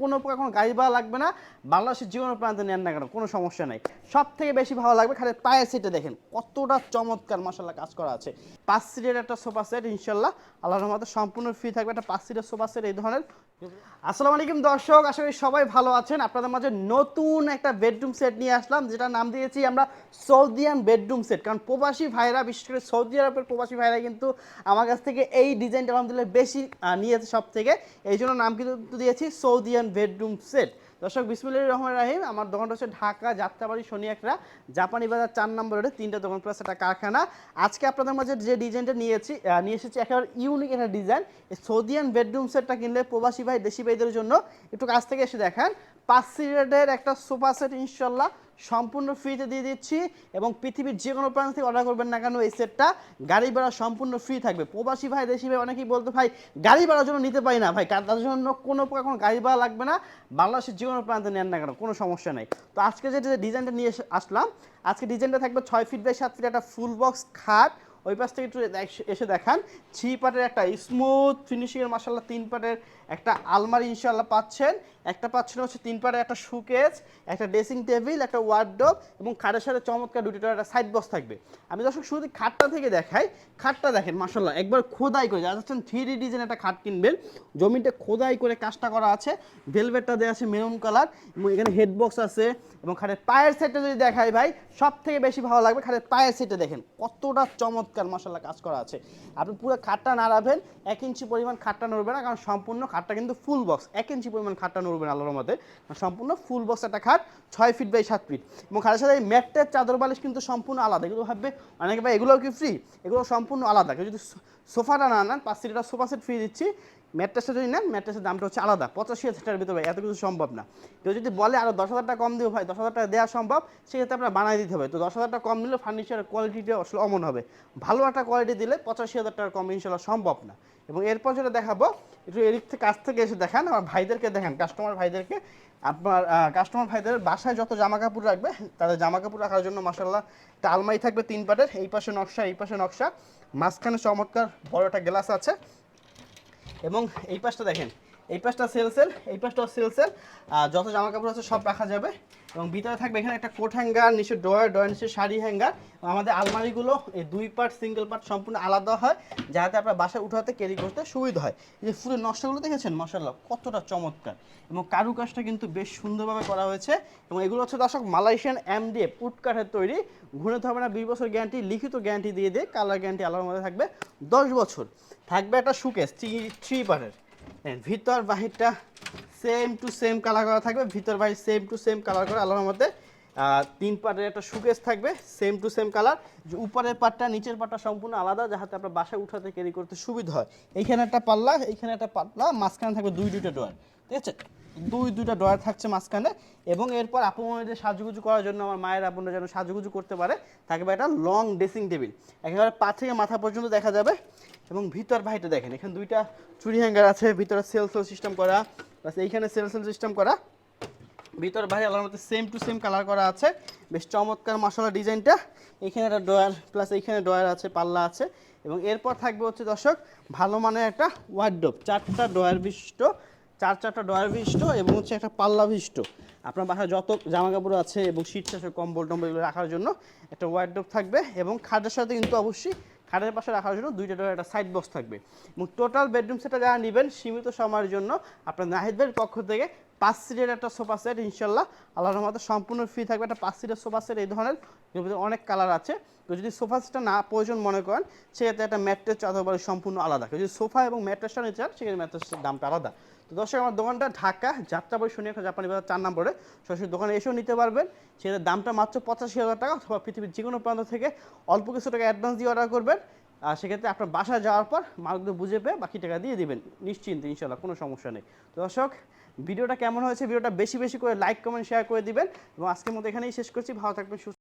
কোনো প্রকার কোনো গাড়ি ভাড়া লাগবে না। বাংলাদেশের কোনো প্রান্তে নেন না কেন, কোনো সমস্যা নেই। সব থেকে বেশি ভালো লাগবে খালি পায়ের সিটে দেখেন, কতটা চমৎকার মশাল্লা কাজ করা আছে। পাঁচ সিটের একটা সোফা সেট ইনশাল্লাহ আল্লাহর রহমতে সম্পূর্ণ ফ্রি থাকবে। একটা পাঁচ সিটের সোফা সেট এই ধরনের। আসসালামু আলাইকুম দর্শক, আশা করি সবাই ভালো আছেন। আপনাদের মাঝে নতুন একটা বেডরুম সেট নিয়ে আসলাম যেটা নাম দিয়েছি আমরা সৌদিয়ান বেডরুম সেট কারণ প্রবাসী ভাইরা, বিশেষ করে সৌদি আরবের প্রবাসী ভাইরা কিন্তু আমার কাছ থেকে এই ডিজাইনটা আলহামদুলিল্লাহ বেশি নিয়েছে সব থেকে এই জন্য নাম কিন্তু দিয়েছি সৌদিয়ান বেডরুম সেট দর্শক বিসমুল্লাহ রহমান রাহিম, আমার দোকানটা হচ্ছে ঢাকা যাত্রাবাড়ি শনি একটা জাপানি বাজার চার নম্বরে তিনটা দোকান প্লাস একটা কারখানা। আজকে আপনাদের মাঝে যে ডিজাইনটা নিয়েছি নিয়ে এসেছি একেবারে ইউনিক একটা ডিজাইন। সৌদিয়ান বেডরুম সেটটা কিনলে প্রবাসী ভাই, দেশি ভাইদের জন্য একটু কাছ থেকে এসে দেখান। পাঁচ সিটের একটা সোফা সেট ইনশাল্লাহ সম্পূর্ণ ফ্রিতে দিয়ে দিচ্ছি এবং পৃথিবীর যে কোনো প্রান্ত থেকে অর্ডার করবেন না কেন এই সেটটা গাড়ি ভাড়া সম্পূর্ণ ফ্রি থাকবে। প্রবাসী ভাই, দেশি ভাই অনেকেই বলতো, ভাই, গাড়ি ভাড়ার জন্য নিতে পারি না। ভাই তার জন্য কোনো প্রকার কোনো গাড়ি ভাড়া লাগবে না। বাংলাদেশের যে কোনো প্রান্তে নেন না কেন, কোনো সমস্যা নেই। তো আজকে যে ডিজাইনটা নিয়ে আসলাম, আজকে ডিজাইনটা থাকবে ছয় ফিট বাই সাত ফিট একটা ফুল বক্স খাট। ওই পাশ থেকে একটু এসে দেখান। থ্রি পার্টের একটা স্মুথ ফিনিশিংয়ের মাসাল্লাহ তিন পার্টের একটা আলমারি ইনশাল্লাহ পাচ্ছেন। একটা পাচ্ছেন হচ্ছে তিন পাড়ে একটা শুকেজ একটা ড্রেসিং টেবিল, একটা ওয়ার্ডরোব এবং খাটের সাথে চমৎকার দুটো একটা সাইড বক্স থাকবে। আমি দর্শক, শুরুতে খাটটা থেকে দেখাই। খাটটা দেখেন মাসাল্লাহ একবার খোদাই করে, যারা থ্রি ডি ডিজাইন একটা খাট কিনবেন জমিটা খোদাই করে কাজটা করা আছে ভেলভেটটা দেওয়া আছে মেরুন কালার এবং এখানে হেড বক্স আছে, এবং খাটের পায়ের সেটটা যদি দেখাই ভাই সব থেকে বেশি ভালো লাগবে খাটের পায়ের সেটটা দেখেন, কতটা চমৎকার মশলা কাজ করা আছে। আপনি পুরো খাটটা নাড়াবেন, এক ইঞ্চি পরিমাণ খাটটা নড়বে না, কারণ সম্পূর্ণ খাটটা কিন্তু ফুল বক্স এক ইঞ্চি পরিমাণ খাটটা নড়বে না আল্লাহর মতে সম্পূর্ণ ফুল বক্স একটা খাট, ছয় ফিট বাই সাত ফিট এবং খাটের সাথে এই ম্যাটের চাদর, বালিশ কিন্তু সম্পূর্ণ আলাদা। এগুলো ভাববে অনেকে, ভাই, এগুলোও কি ফ্রি এগুলো সম্পূর্ণ আলাদা। কেউ যদি সোফাটা না নেন, পাঁচ সিটটা সোফা সেট ফ্রি দিচ্ছি। ম্যাট্রেসটা যদি নেন, ম্যাট্রেসের দামটা হচ্ছে আলাদা। পঁচাশি হাজার টাকার ভিতরে এত কিছু সম্ভব না। কেউ যদি বলে আরও দশ হাজার টাকা কম দিব ভাই, দশ হাজার টাকা দেওয়া সম্ভব, সেক্ষেত্রে আপনার বানাই দিতে হবে। তো দশ হাজার টাকা কম দিলে ফার্নিচারের কোয়ালিটিটা আসলে অমন হবে। ভালো একটা কোয়ালিটি দিলে পঁচাশি হাজার টাকা কম ইনশাল্লাহ সম্ভব না। এবং এরপর যেটা দেখাবো, একটু এদিক থেকে কাছ থেকে এসে দেখান, আমার ভাইদেরকে দেখান কাস্টমার ভাইদেরকে। আপনার কাস্টমার ভাইদের বাসায় যত জামা কাপড় রাখবে, তাদের জামা কাপড় রাখার জন্য মাসাল্লাহ একটা আলমারি থাকবে তিন পাটের, এই পাশে নকশা, এই পাশে নকশা। মাঝখানে চমৎকার বড় একটা গ্লাস আছে। এবং এই পাশটা দেখেন, এই পাশটা সেল সেল এই পাশটাও সেল যত জামা কাপড় আছে সব রাখা যাবে। এবং ভিতরে থাকবে এখানে একটা কোট হ্যাঙ্গার, নিচে ড্রয়ার ড্রয়ার নিচে শাড়ি হ্যাঙ্গার। আমাদের আলমারিগুলো এই দুই পার্ট, সিঙ্গেল পার্ট সম্পূর্ণ আলাদা হয়, যাতে আপনার বাসায় উঠাতে ক্যারি করতে সুবিধা হয়। এই যে ফুলের নকশাগুলো দেখেছেন? মশাল্লা কতটা চমৎকার। এবং কারুকাজটা কিন্তু বেশ সুন্দরভাবে করা হয়েছে। এবং এগুলো হচ্ছে দর্শক মালয়েশিয়ান এমডিএফ উড কাঠের তৈরি। ঘুরে হবে না বিশ বছর গ্যারান্টি লিখিত গ্যারান্টি দিয়ে দিয়ে কালার গ্যারান্টি আলাদার মধ্যে থাকবে দশ বছর। থাকবে একটা সুকেস থ্রি থ্রি পার্টের ভিতর বাহিরটা সেম টু সেম কালার করা থাকবে, ভিতর বাহির সেম টু সেম কালার করা আল্লাহর মধ্যে তিন পার্টের একটা সুকেস থাকবে সেম টু সেম কালার যে উপরের পাটটা, নিচের পাটটা সম্পূর্ণ আলাদা যাতে আপনার বাসায় উঠাতে ক্যারি করতে সুবিধা হয়। এইখানে একটা পাল্লা, এইখানে একটা পাল্লা মাঝখানে থাকবে দুই, দুইটা ডোয়ার ঠিক আছে? দুই, দুইটা ডয়ার থাকছে মাঝখানে, এবং এরপর আপনদের সাজুগুজু করার জন্য আমার মায়ের আপনারা যেন সাজুগুজু করতে পারে থাকবে একটা লং ড্রেসিং টেবিল একেবারে পা থেকে মাথা পর্যন্ত দেখা যাবে, এবং ভিতর ভাইটা দেখেন, এখানে দুইটা চুরি হ্যাঙ্গার আছে, ভিতরে সেল সেল সিস্টেম করা প্লাস এইখানে সেল সেল সিস্টেম করা। ভিতর বাইরে আলার মধ্যে সেম টু সেম কালার করা আছে। বেশ চমৎকার মশলা ডিজাইনটা। এখানে একটা ডয়ার প্লাস এইখানে ডয়ার আছে, পাল্লা আছে। এবং এরপর থাকবে হচ্ছে, দর্শক, ভালো মানের একটা ওয়ার্ডরোব চারটা ডয়ার বিশিষ্ট, চার চারটা ডয়ার বিশিষ্ট এবং হচ্ছে একটা পাল্লা বিশিষ্ট। আপনার বাসায় যত জামা কাপড় আছে এবং শীত আছে কম্বল টম্বল রাখার জন্য একটা ওয়ার্ডরোব থাকবে এবং খাটের সাথে কিন্তু অবশ্যই খাটের পাশে রাখার জন্য দুইটা ডোর, একটা সাইড বক্স থাকবে। এবং টোটাল বেডরুম সেটটা যারা নেবেন, সীমিত সময়ের জন্য আপনার নাহিদ ভাইয়ের পক্ষ থেকে পাঁচ সিটের একটা সোফা সেট ইনশাল্লাহ। আল্লাহর রহমতে সম্পূর্ণ ফ্রি থাকবে। একটা পাঁচ সিটের সোফা সেট এই ধরনের অনেক কালার আছে। তো যদি সোফা সেটটা না প্রয়োজন মনে করেন, সেক্ষেত্রে একটা ম্যাট্রেস বাড়ি সম্পূর্ণ আলাদা। যদি সোফা এবং ম্যাট্রেসটা নিতে চান, সেক্ষেত্রে ম্যাট্রেসের দামটা আলাদা। তো দর্শক, আমার দোকানটা ঢাকা, যাত্রাবাড়ি শুনে একটা জাপানি বাজার, চার নম্বরে। সরাসরি দোকানে এসেও নিতে পারবেন। সেটার দামটা মাত্র পঁচাশি হাজার টাকা অথবা পৃথিবীর যে কোনো প্রান্ত থেকে অল্প কিছু টাকা অ্যাডভান্স দিয়ে অর্ডার করবেন। আর সেক্ষেত্রে আপনার বাসায় যাওয়ার পর মালগুলো বুঝে পেয়ে বাকি টাকা দিয়ে দিবেন। নিশ্চিন্তে, ইনশাল্লাহ, কোনো সমস্যা নেই। তো দর্শক, ভিডিওটা কেমন হয়েছে? ভিডিওটা বেশি বেশি করে লাইক কমেন্ট শেয়ার করে দিবেন। এবং আজকের মতো এখানেই শেষ করছি। ভালো থাকবেন, সুস্থ